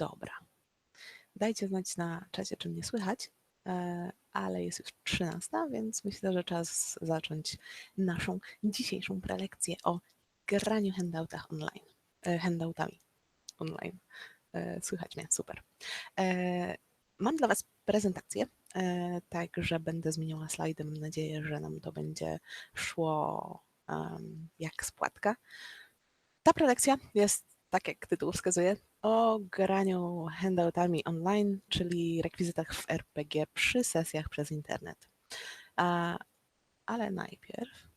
Dobra. Dajcie znać na czacie, czy mnie słychać, e, ale jest już 13, więc myślę, że czas zacząć naszą dzisiejszą prelekcję o graniu handoutach online. e, Handoutami online. E, Słychać mnie, super. Mam dla Was prezentację, także będę zmieniała slajdy. Mam nadzieję, że nam to będzie szło jak spłatka. Ta prelekcja jest, tak jak tytuł wskazuje, o graniu handoutami online, czyli rekwizytach w RPG przy sesjach przez internet. A, ale najpierw.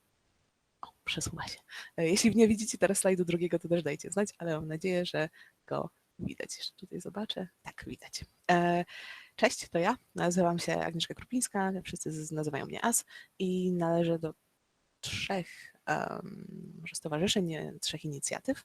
O, przesuwa się. E, Jeśli nie widzicie teraz slajdu drugiego, to też dajcie znać, ale mam nadzieję, że go widać. Jeszcze tutaj zobaczę. Tak, widać. E, Cześć, to ja. Nazywam się Agnieszka Krupińska, wszyscy nazywają mnie As i należę do trzech może stowarzyszeń, trzech inicjatyw.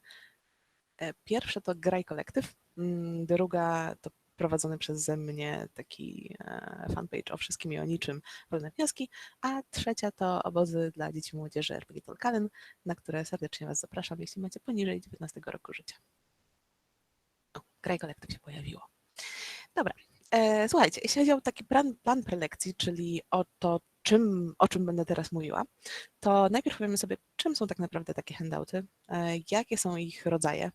E, Pierwsza to Graj Kolektyw, mm, druga to prowadzony przeze mnie taki e, fanpage o wszystkim i o niczym, wolne wnioski, a trzecia to obozy dla dzieci i młodzieży RPG Tolkien, na które serdecznie Was zapraszam, jeśli macie poniżej 19 roku życia. O, Graj Kolektyw się pojawiło. Dobra, e, słuchajcie, jeśli chodzi o taki plan, plan prelekcji, czyli o to, czym, o czym będę teraz mówiła, to najpierw powiemy sobie, czym są tak naprawdę takie handouty, jakie są ich rodzaje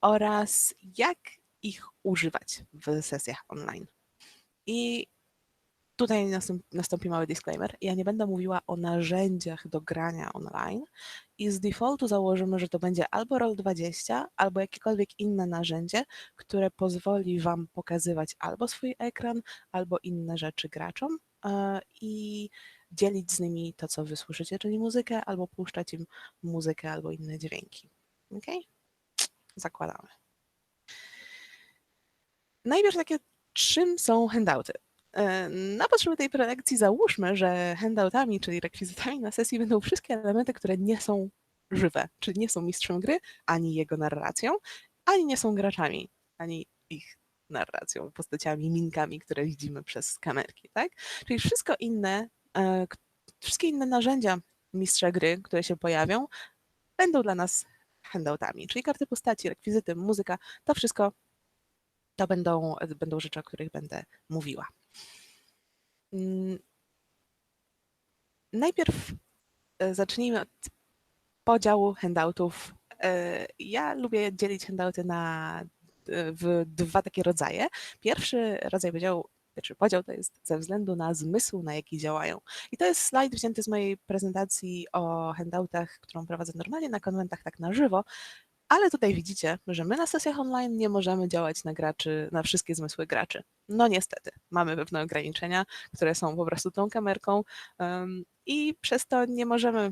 oraz jak ich używać w sesjach online. I tutaj nastąp- nastąpi mały disclaimer. Ja nie będę mówiła o narzędziach do grania online i z defaultu założymy, że to będzie albo Roll20, albo jakiekolwiek inne narzędzie, które pozwoli Wam pokazywać albo swój ekran, albo inne rzeczy graczom e, i dzielić z nimi to, co Wy słyszycie, czyli muzykę, albo puszczać im muzykę albo inne dźwięki. Ok? Zakładamy. Najpierw takie, czym są handouty? E, Na potrzeby tej prelekcji załóżmy, że handoutami, czyli rekwizytami na sesji będą wszystkie elementy, które nie są żywe, czyli nie są mistrzem gry, ani jego narracją, ani nie są graczami, ani ich narracją, postaciami, minkami, które widzimy przez kamerki, tak? Czyli wszystko inne, e, wszystkie inne narzędzia mistrza gry, które się pojawią, będą dla nas handoutami, czyli karty postaci, rekwizyty, muzyka, to wszystko to będą, będą rzeczy, o których będę mówiła. Mm, Najpierw e, zacznijmy od podziału handoutów. E, Ja lubię dzielić handouty na e, w dwa takie rodzaje. Pierwszy rodzaj podziału, pierwszy podział to jest ze względu na zmysł, na jaki działają. I to jest slajd wzięty z mojej prezentacji o handoutach, którą prowadzę normalnie na konwentach, tak na żywo. Ale tutaj widzicie, że my na sesjach online nie możemy działać na graczy, na wszystkie zmysły graczy. No niestety, mamy pewne ograniczenia, które są po prostu tą kamerką em, i przez to nie możemy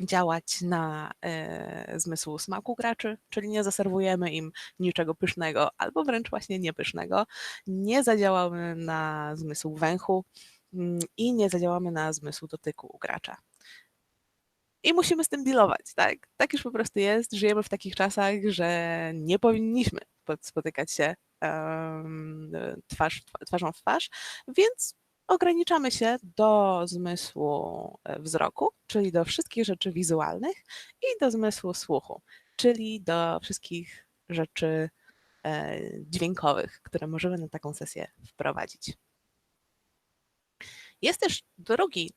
działać na e, zmysł smaku graczy, czyli nie zaserwujemy im niczego pysznego albo wręcz właśnie niepysznego, nie zadziałamy na zmysł węchu mm, i nie zadziałamy na zmysł dotyku u gracza. I musimy z tym dealować, tak? Tak już po prostu jest. Żyjemy w takich czasach, że nie powinniśmy spotykać się em, twarz, twarzą w twarz, więc ograniczamy się do zmysłu e, wzroku, czyli do wszystkich rzeczy wizualnych i do zmysłu słuchu, czyli do wszystkich rzeczy e, dźwiękowych, które możemy na taką sesję wprowadzić. Jest też drugi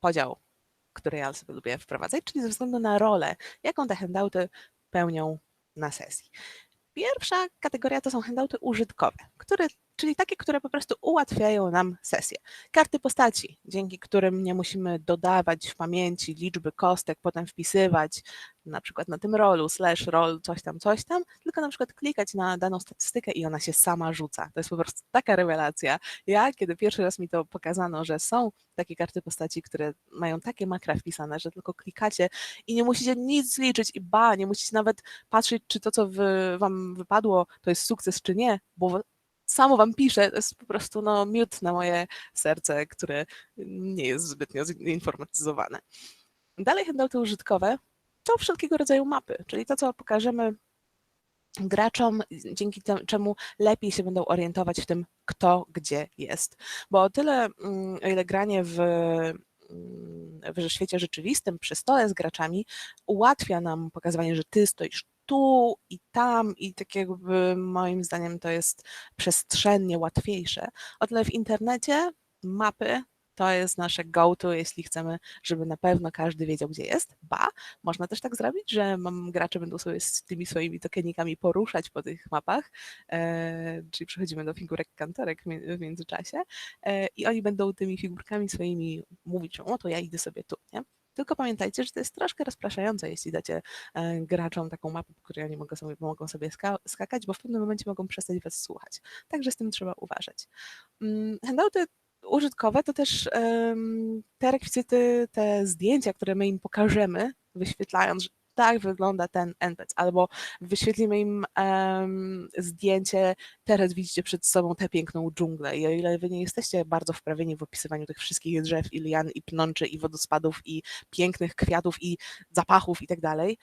podział, który ja sobie lubię wprowadzać, czyli ze względu na rolę, jaką te handouty pełnią na sesji. Pierwsza kategoria to są handouty użytkowe, które, czyli takie, które po prostu ułatwiają nam sesję. Karty postaci, dzięki którym nie musimy dodawać w pamięci liczby kostek, potem wpisywać na przykład na tym rolu, slash roll, coś tam, coś tam, tylko na przykład klikać na daną statystykę i ona się sama rzuca. To jest po prostu taka rewelacja. Ja, kiedy pierwszy raz mi to pokazano, że są takie karty postaci, które mają takie makra wpisane, że tylko klikacie i nie musicie nic liczyć i ba, nie musicie nawet patrzeć, czy to, co wy, wam wypadło, to jest sukces, czy nie, bo samo wam pisze, to jest po prostu no, miód na moje serce, które nie jest zbytnio zinformatyzowane. Dalej handouty użytkowe to wszelkiego rodzaju mapy, czyli to, co pokażemy graczom, dzięki czemu lepiej się będą orientować w tym, kto gdzie jest. Bo o tyle, mm, o ile granie w, mm, w świecie rzeczywistym przy stole z graczami ułatwia nam pokazywanie, że ty stoisz tu i tam i tak jakby moim zdaniem to jest przestrzennie łatwiejsze. O tyle w internecie mapy to jest nasze go-to, jeśli chcemy, żeby na pewno każdy wiedział, gdzie jest. Ba, można też tak zrobić, że gracze będą sobie z tymi swoimi tokenikami poruszać po tych mapach, e, czyli przechodzimy do figurek kantorek w międzyczasie e, i oni będą tymi figurkami swoimi mówić, o to ja idę sobie tu, nie? Tylko pamiętajcie, że to jest troszkę rozpraszające, jeśli dacie e, graczom taką mapę, po której oni mogą sobie, mogą sobie ska skakać, bo w pewnym momencie mogą przestać was słuchać. Także z tym trzeba uważać. Mm, handouty użytkowe to też te rekwizyty, te zdjęcia, które my im pokażemy, wyświetlając, tak wygląda ten NPC, albo wyświetlimy im um, zdjęcie, teraz widzicie przed sobą tę piękną dżunglę. I o ile wy nie jesteście bardzo wprawieni w opisywaniu tych wszystkich drzew i lian i pnączy i wodospadów i pięknych kwiatów i zapachów i tak dalej,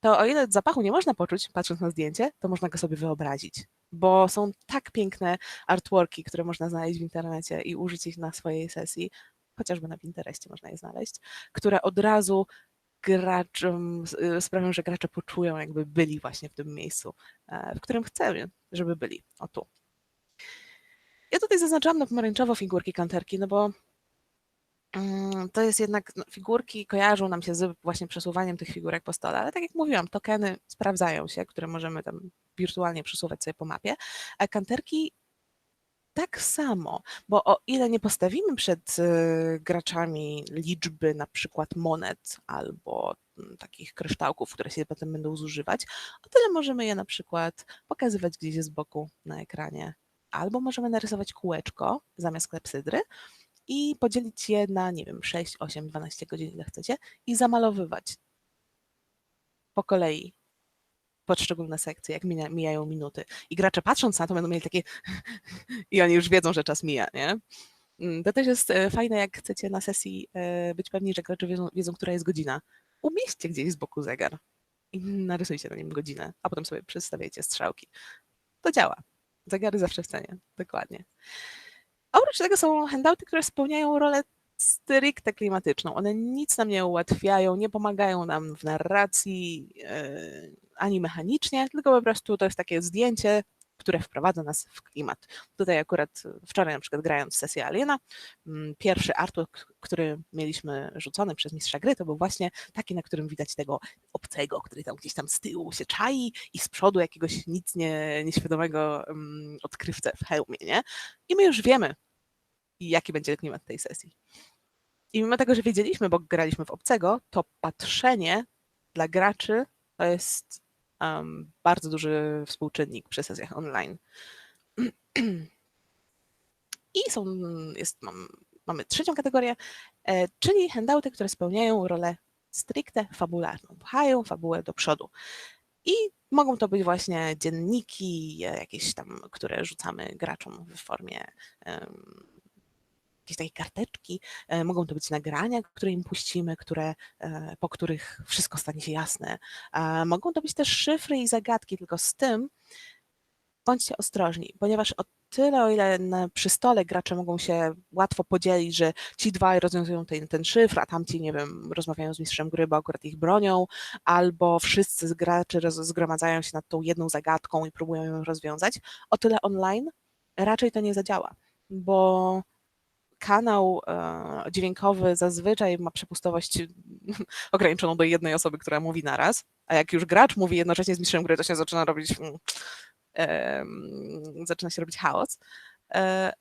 to o ile zapachu nie można poczuć, patrząc na zdjęcie, to można go sobie wyobrazić, bo są tak piękne artworki, które można znaleźć w internecie i użyć ich na swojej sesji, chociażby na Pinterestie można je znaleźć, które od razu graczom y, sprawią, że gracze poczują, jakby byli właśnie w tym miejscu, e, w którym chcemy, żeby byli. O tu. Ja tutaj zaznaczam na pomarańczowo figurki kanterki, no bo Mm, to jest jednak, no, figurki kojarzą nam się z właśnie przesuwaniem tych figurek po stole, ale tak jak mówiłam, tokeny sprawdzają się, które możemy tam wirtualnie przesuwać sobie po mapie, a kanterki tak samo, bo o ile nie postawimy przed y, graczami liczby na przykład monet albo mm, takich kryształków, które się potem będą zużywać, o tyle możemy je na przykład pokazywać gdzieś z boku na ekranie. Albo możemy narysować kółeczko zamiast klepsydry, i podzielić je na, nie wiem, 6, 8, 12 godzin, ile chcecie i zamalowywać po kolei poszczególne sekcje, jak mijają minuty. I gracze patrząc na to będą mieli takie i oni już wiedzą, że czas mija, nie? Mm, to też jest e, fajne, jak chcecie na sesji e, być pewni, że gracze wiedzą, wiedzą która jest godzina. Umieśćcie gdzieś z boku zegar i narysujcie na nim godzinę, a potem sobie przedstawiajcie strzałki. To działa. Zegary zawsze w cenie, dokładnie. Oprócz tego są handouty, które spełniają rolę stricte klimatyczną. One nic nam nie ułatwiają, nie pomagają nam w narracji yy, ani mechanicznie, tylko po prostu to jest takie zdjęcie, które wprowadza nas w klimat. Tutaj akurat wczoraj na przykład grając sesję Aliena, mm, pierwszy artwork, który mieliśmy rzucony przez mistrza gry, to był właśnie taki, na którym widać tego obcego, który tam gdzieś tam z tyłu się czai i z przodu jakiegoś nic nie, nieświadomego um, odkrywcę w hełmie, nie? I my już wiemy, jaki będzie klimat tej sesji. I mimo tego, że wiedzieliśmy, bo graliśmy w obcego, to patrzenie dla graczy to jest um, bardzo duży współczynnik przy sesjach online. I są, jest, mam, mamy trzecią kategorię, e, czyli handouty, które spełniają rolę stricte fabularną, pchają fabułę do przodu. I mogą to być właśnie dzienniki, jakieś tam, które rzucamy graczom w formie um, jakieś takie karteczki, e, mogą to być nagrania, które im puścimy, które, e, po których wszystko stanie się jasne. Mogą to być też szyfry i zagadki, tylko z tym bądźcie ostrożni, ponieważ o tyle, o ile przy stole gracze mogą się łatwo podzielić, że ci dwaj rozwiązują ten, ten szyfr, a tamci, nie wiem, rozmawiają z mistrzem gry, bo akurat ich bronią, albo wszyscy z graczy zgromadzają się nad tą jedną zagadką i próbują ją rozwiązać, o tyle online raczej to nie zadziała, bo kanał e, dźwiękowy zazwyczaj ma przepustowość ograniczoną do jednej osoby, która mówi naraz, a jak już gracz mówi jednocześnie z mistrzem gry, to się zaczyna robić zaczyna się robić chaos. E,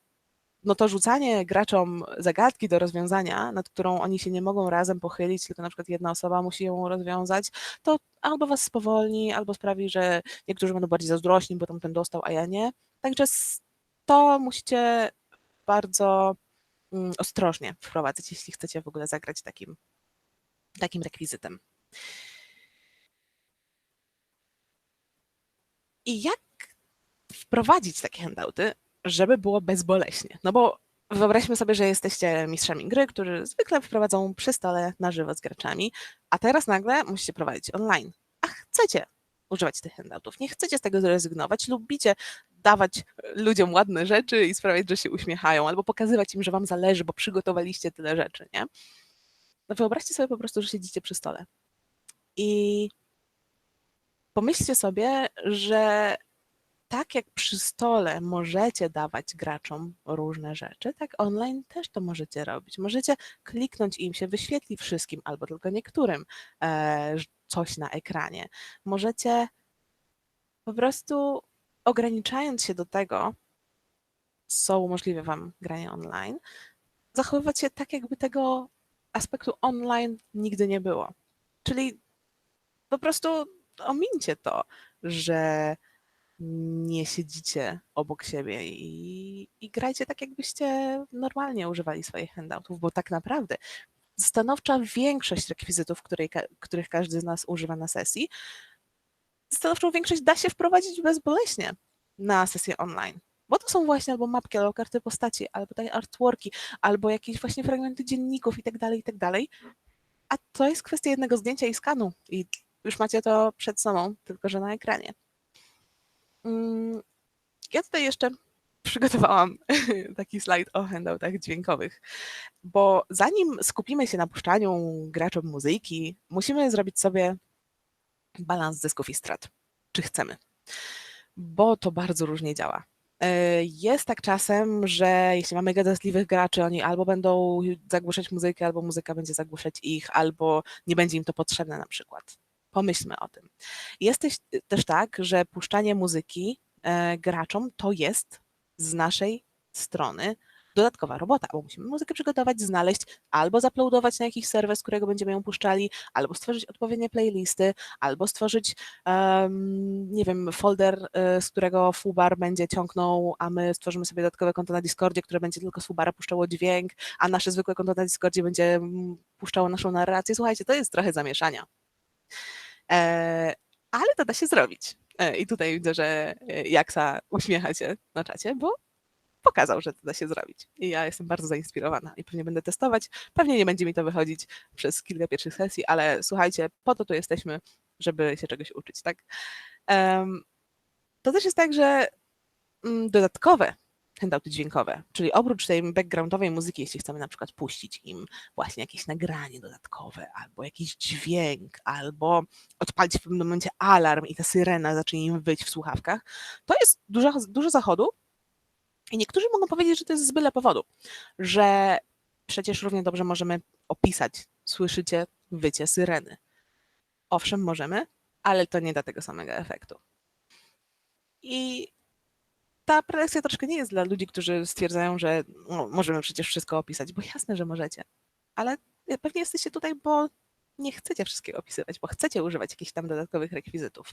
no to rzucanie graczom zagadki do rozwiązania, nad którą oni się nie mogą razem pochylić, tylko na przykład jedna osoba musi ją rozwiązać, to albo was spowolni, albo sprawi, że niektórzy będą bardziej zazdrośni, bo tamten dostał, a ja nie. Także to musicie bardzo Mm, ostrożnie wprowadzać, jeśli chcecie w ogóle zagrać takim, takim rekwizytem. I jak wprowadzić takie handouty, żeby było bezboleśnie? No bo wyobraźmy sobie, że jesteście mistrzami gry, którzy zwykle wprowadzą przy stole na żywo z graczami, a teraz nagle musicie prowadzić online. A chcecie używać tych handoutów, nie chcecie z tego zrezygnować, lubicie dawać ludziom ładne rzeczy i sprawiać, że się uśmiechają, albo pokazywać im, że wam zależy, bo przygotowaliście tyle rzeczy, nie? No wyobraźcie sobie po prostu, że siedzicie przy stole i pomyślcie sobie, że tak jak przy stole możecie dawać graczom różne rzeczy, tak online też to możecie robić. Możecie kliknąć im się wyświetli wszystkim albo tylko niektórym e, coś na ekranie. Możecie po prostu ograniczając się do tego, co umożliwia Wam granie online, zachowywać się tak, jakby tego aspektu online nigdy nie było. Czyli po prostu omincie to, że nie siedzicie obok siebie i, i grajcie tak, jakbyście normalnie używali swoich handoutów, bo tak naprawdę stanowcza większość rekwizytów, której, których każdy z nas używa na sesji, stanowczą większość da się wprowadzić bezboleśnie na sesję online. Bo to są właśnie albo mapki, albo karty postaci, albo takie artworki, albo jakieś właśnie fragmenty dzienników i tak dalej, i tak dalej. A to jest kwestia jednego zdjęcia i skanu i już macie to przed sobą, tylko że na ekranie. Mm, ja tutaj jeszcze przygotowałam taki slajd o handoutach dźwiękowych, bo zanim skupimy się na puszczaniu graczom muzyki, musimy zrobić sobie balans zysków i strat. Czy chcemy? Bo to bardzo różnie działa. E, jest tak czasem, że jeśli mamy gadatliwych graczy, oni albo będą zagłuszać muzykę, albo muzyka będzie zagłuszać ich, albo nie będzie im to potrzebne na przykład. Pomyślmy o tym. Jest też tak, że puszczanie muzyki e, graczom to jest z naszej strony dodatkowa robota, bo musimy muzykę przygotować, znaleźć, albo zaploadować na jakiś serwer, z którego będziemy ją puszczali, albo stworzyć odpowiednie playlisty, albo stworzyć, um, nie wiem, folder, y, z którego Fubar będzie ciągnął, a my stworzymy sobie dodatkowe konto na Discordzie, które będzie tylko z Fubara puszczało dźwięk, a nasze zwykłe konto na Discordzie będzie mm, puszczało naszą narrację. Słuchajcie, to jest trochę zamieszania. E, ale to da się zrobić. E, I tutaj widzę, że e, Jaksa uśmiecha się na czacie, bo pokazał, że to da się zrobić. I ja jestem bardzo zainspirowana i pewnie będę testować. Pewnie nie będzie mi to wychodzić przez kilka pierwszych sesji, ale słuchajcie, po to tu jesteśmy, żeby się czegoś uczyć, tak? To też jest tak, że um, dodatkowe handouty dźwiękowe, czyli oprócz tej backgroundowej muzyki, jeśli chcemy na przykład puścić im właśnie jakieś nagranie dodatkowe, albo jakiś dźwięk, albo odpalić w pewnym momencie alarm i ta syrena zacznie im wyć w słuchawkach, to jest dużo, dużo zachodu, i niektórzy mogą powiedzieć, że to jest z byle powodu, że przecież równie dobrze możemy opisać, słyszycie wycie syreny. Owszem, możemy, ale to nie da tego samego efektu. I ta prelekcja troszkę nie jest dla ludzi, którzy stwierdzają, że no, możemy przecież wszystko opisać, bo jasne, że możecie. Ale pewnie jesteście tutaj, bo nie chcecie wszystkiego opisywać, bo chcecie używać jakichś tam dodatkowych rekwizytów.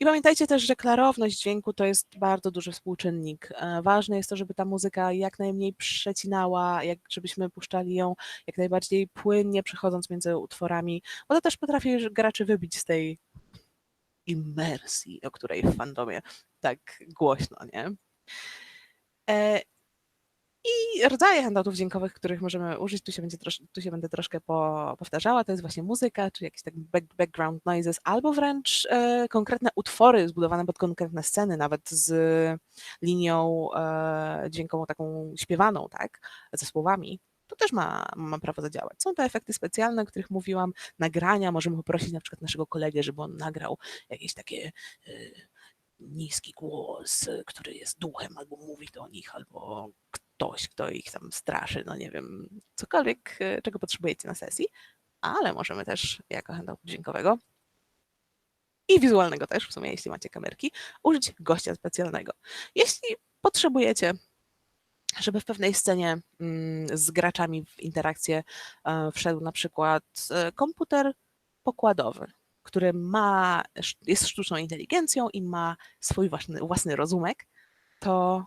I pamiętajcie też, że klarowność dźwięku to jest bardzo duży współczynnik. E, ważne jest to, żeby ta muzyka jak najmniej przecinała, jak, żebyśmy puszczali ją jak najbardziej płynnie, przechodząc między utworami, bo to też potrafi graczy wybić z tej imersji, o której w fandomie tak głośno, nie? I rodzaje handoutów dźwiękowych, których możemy użyć, tu się, będzie trosz, tu się będę troszkę po, powtarzała, to jest właśnie muzyka, czy jakieś tak back, background noises, albo wręcz e, konkretne utwory zbudowane pod konkretne sceny, nawet z linią e, dźwiękową taką śpiewaną, tak, ze słowami. To też ma, ma prawo zadziałać. Są to efekty specjalne, o których mówiłam, nagrania, możemy poprosić na przykład naszego kolegę, żeby on nagrał jakieś takie e, niski głos, który jest duchem, albo mówi do nich, albo ktoś, kto ich tam straszy, no nie wiem, cokolwiek, e, czego potrzebujecie na sesji, ale możemy też jako handout dźwiękowego i wizualnego też, w sumie jeśli macie kamerki, użyć gościa specjalnego. Jeśli potrzebujecie, żeby w pewnej scenie mm, z graczami w interakcję e, wszedł na przykład e, komputer pokładowy, który ma, jest sztuczną inteligencją i ma swój własny, własny rozumek, to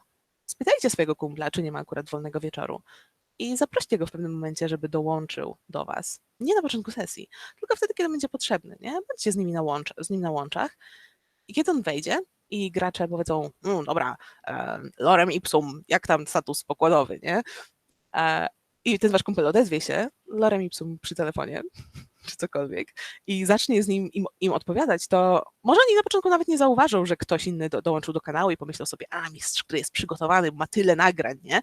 spytajcie swojego kumpla, czy nie ma akurat wolnego wieczoru i zaproście go w pewnym momencie, żeby dołączył do Was. Nie na początku sesji, tylko wtedy, kiedy będzie potrzebny, nie? Bądźcie z, nimi na łącz, z nim na łączach i kiedy on wejdzie i gracze powiedzą, mmm, dobra, e, lorem ipsum, jak tam status pokładowy, nie? E, I ten Wasz kumpel odezwie się, lorem ipsum przy telefonie, czy cokolwiek i zacznie z nim im, im, odpowiadać, to może oni na początku nawet nie zauważą, że ktoś inny do, dołączył do kanału i pomyślał sobie, a mistrz, który jest przygotowany, ma tyle nagrań, nie?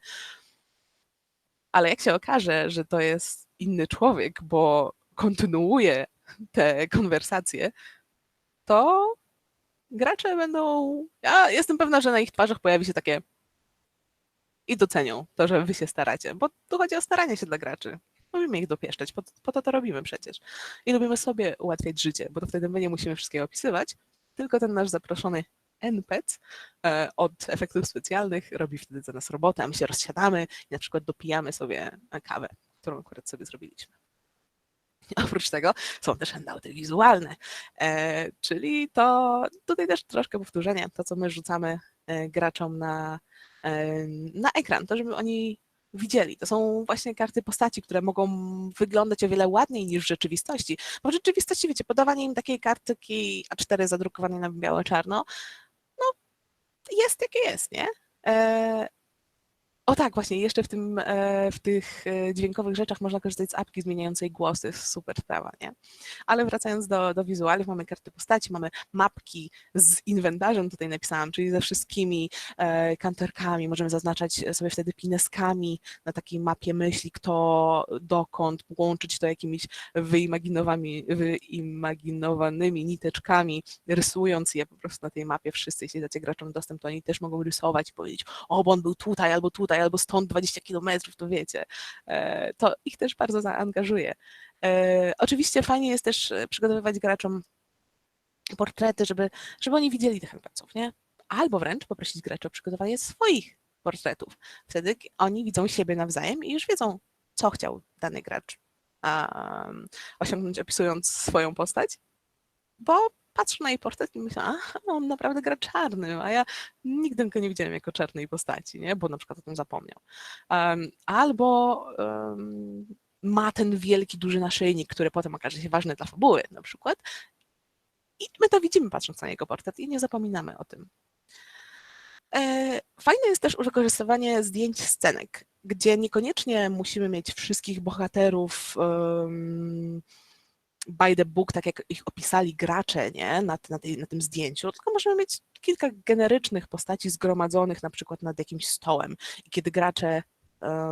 Ale jak się okaże, że to jest inny człowiek, bo kontynuuje te konwersacje, to gracze będą. Ja jestem pewna, że na ich twarzach pojawi się takie. I docenią to, że wy się staracie, bo tu chodzi o staranie się dla graczy. Lubimy ich dopieszczać, po, po to to robimy przecież. I lubimy sobie ułatwiać życie, bo to wtedy my nie musimy wszystkiego opisywać, tylko ten nasz zaproszony NPC e, od efektów specjalnych robi wtedy za nas robotę, a my się rozsiadamy i na przykład dopijamy sobie kawę, którą akurat sobie zrobiliśmy. Oprócz tego są też handouty wizualne, e, czyli to tutaj też troszkę powtórzenie, to co my rzucamy e, graczom na, e, na ekran, to żeby oni widzieli. To są właśnie karty postaci, które mogą wyglądać o wiele ładniej niż w rzeczywistości. Bo w rzeczywistości, wiecie, podawanie im takiej kartki A4 zadrukowanej na białe-czarno, no jest jakie jest, nie? O tak, właśnie, jeszcze w, tym, e, w tych e, dźwiękowych rzeczach można korzystać z apki zmieniającej głos, to jest super sprawa, nie? Ale wracając do, do wizualiów, mamy karty postaci, mamy mapki z inwentarzem, tutaj napisałam, czyli ze wszystkimi e, kanterkami, możemy zaznaczać sobie wtedy pineskami na takiej mapie myśli, kto dokąd, łączyć to jakimiś wyimaginowanymi, wyimaginowanymi niteczkami, rysując je po prostu na tej mapie. Wszyscy, jeśli dacie graczom dostęp, to oni też mogą rysować i powiedzieć, o, bo on był tutaj albo tutaj, albo stąd 20 kilometrów, to wiecie, e, to ich też bardzo zaangażuje. E, oczywiście fajnie jest też e, przygotowywać graczom portrety, żeby, żeby oni widzieli tych NPC-ów, nie? Albo wręcz poprosić graczy o przygotowanie swoich portretów. Wtedy oni widzą siebie nawzajem i już wiedzą, co chciał dany gracz um, osiągnąć, opisując swoją postać, bo patrzę na jej portret i myślę, a on naprawdę gra czarnym, a ja nigdy go nie widziałem jako czarnej postaci, nie? bo na przykład o tym zapomniał. Um, albo um, ma ten wielki, duży naszyjnik, który potem okaże się ważny dla fabuły na przykład. I my to widzimy patrząc na jego portret i nie zapominamy o tym. E, fajne jest też wykorzystywanie zdjęć scenek, gdzie niekoniecznie musimy mieć wszystkich bohaterów um, by the book, tak jak ich opisali gracze nie? Na, na, tej, na tym zdjęciu, tylko możemy mieć kilka generycznych postaci zgromadzonych na przykład nad jakimś stołem. I kiedy gracze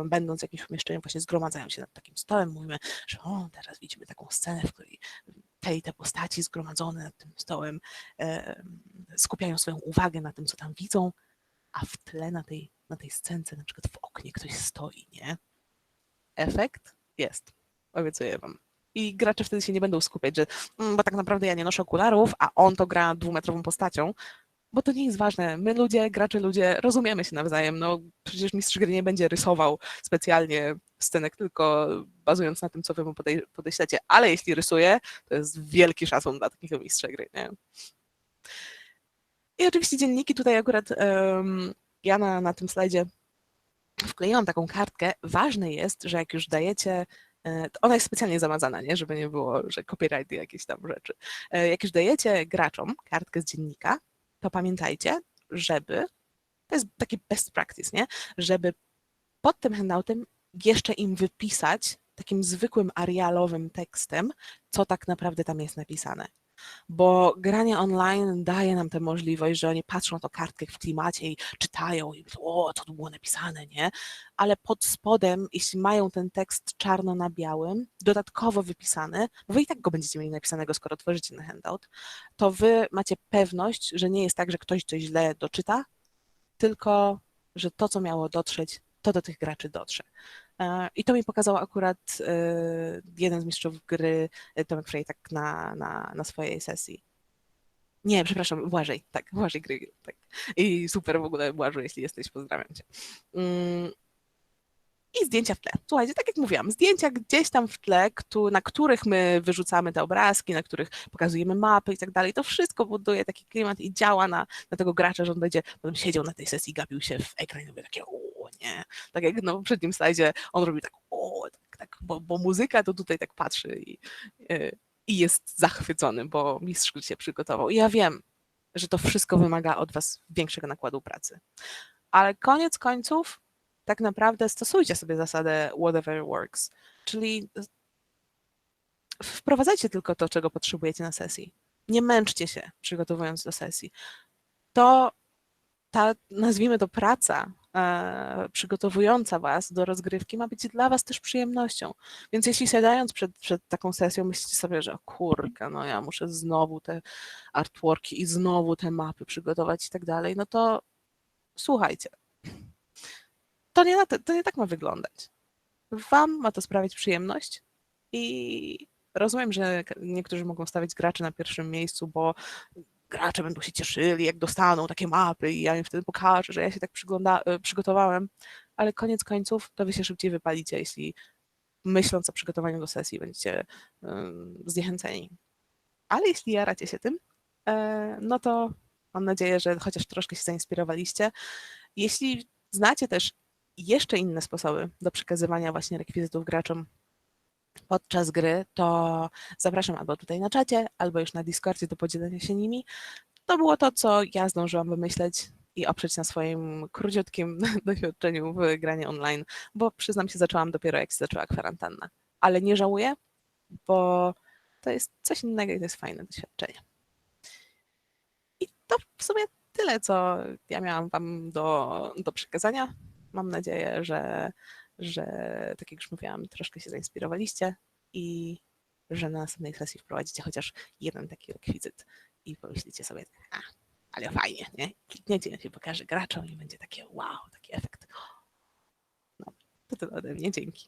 będąc w jakimś pomieszczeniu, właśnie zgromadzają się nad takim stołem, mówimy, że o, teraz widzimy taką scenę, w której te i te postaci zgromadzone nad tym stołem e, skupiają swoją uwagę na tym, co tam widzą, a w tle na tej, na tej scence, na przykład w oknie ktoś stoi, nie? Efekt jest, obiecuję wam. I gracze wtedy się nie będą skupiać, że mm, bo tak naprawdę ja nie noszę okularów, a on to gra dwumetrową postacią, bo to nie jest ważne. My ludzie, gracze ludzie, rozumiemy się nawzajem. No przecież mistrz gry nie będzie rysował specjalnie scenek, tylko bazując na tym, co wy mu podej. Ale jeśli rysuje, to jest wielki szacun dla takiego mistrza gry, nie? I oczywiście dzienniki tutaj akurat um, ja na, na tym slajdzie wkleiłam taką kartkę. Ważne jest, że jak już dajecie ona jest specjalnie zamazana, nie? żeby nie było, że copyright i jakieś tam rzeczy. E, jak już dajecie graczom kartkę z dziennika, to pamiętajcie, żeby, to jest taki best practice, nie? Żeby pod tym handoutem jeszcze im wypisać takim zwykłym arialowym tekstem, co tak naprawdę tam jest napisane bo granie online daje nam tę możliwość, że oni patrzą na tą kartkę w klimacie i czytają i myślą, o, co było napisane, nie? Ale pod spodem, jeśli mają ten tekst czarno na białym, dodatkowo wypisany, bo wy i tak go będziecie mieli napisanego, skoro tworzycie na handout, to wy macie pewność, że nie jest tak, że ktoś coś źle doczyta, tylko że to, co miało dotrzeć, to do tych graczy dotrze. E, I to mi pokazał akurat e, jeden z mistrzów gry, e, Tomek Frey, tak na, na, na swojej sesji. Nie, przepraszam, Błażej, tak, Błażej gry, tak. I super w ogóle, Błażu, jeśli jesteś, pozdrawiam cię. I zdjęcia w tle. Słuchajcie, tak jak mówiłam, zdjęcia gdzieś tam w tle, na których my wyrzucamy te obrazki, na których pokazujemy mapy i tak dalej, to wszystko buduje taki klimat i działa na, na tego gracza, że on będzie potem siedział na tej sesji, gapił się w ekran i robił takie nie. Tak jak na poprzednim slajdzie on robi tak, o, tak, tak bo, bo muzyka to tutaj tak patrzy i, e, i jest zachwycony, bo mistrz się przygotował. I ja wiem, że to wszystko wymaga od was większego nakładu pracy. Ale koniec końców tak naprawdę stosujcie sobie zasadę whatever works, czyli wprowadzajcie tylko to, czego potrzebujecie na sesji. Nie męczcie się przygotowując do sesji. To ta, nazwijmy to praca e, przygotowująca Was do rozgrywki ma być dla Was też przyjemnością. Więc jeśli siadając przed, przed taką sesją myślicie sobie, że kurka, no ja muszę znowu te artworki i znowu te mapy przygotować i tak dalej, no to słuchajcie, to nie, to nie tak ma wyglądać. Wam ma to sprawiać przyjemność i rozumiem, że niektórzy mogą stawiać graczy na pierwszym miejscu, bo gracze będą się cieszyli, jak dostaną takie mapy i ja im wtedy pokażę, że ja się tak e, przygotowałem, ale koniec końców to wy się szybciej wypalicie, jeśli myśląc o przygotowaniu do sesji będziecie ym, zniechęceni. Ale jeśli jaracie się tym, e, no to mam nadzieję, że chociaż troszkę się zainspirowaliście. Jeśli znacie też jeszcze inne sposoby do przekazywania właśnie rekwizytów graczom podczas gry, to zapraszam albo tutaj na czacie, albo już na Discordzie do podzielenia się nimi. To było to, co ja zdążyłam wymyśleć i oprzeć na swoim króciutkim doświadczeniu w granie online, bo przyznam się, zaczęłam dopiero jak się zaczęła kwarantanna. Ale nie żałuję, bo to jest coś innego i to jest fajne doświadczenie. I to w sumie tyle, co ja miałam Wam do, do przekazania. Mam nadzieję, że, że tak jak już mówiłam, troszkę się zainspirowaliście i że na następnej sesji wprowadzicie chociaż jeden taki rekwizyt i pomyślicie sobie, a, ale fajnie, nie? Klikniecie, się pokaże graczom i będzie takie wow, taki efekt. No, to tyle ode mnie, dzięki.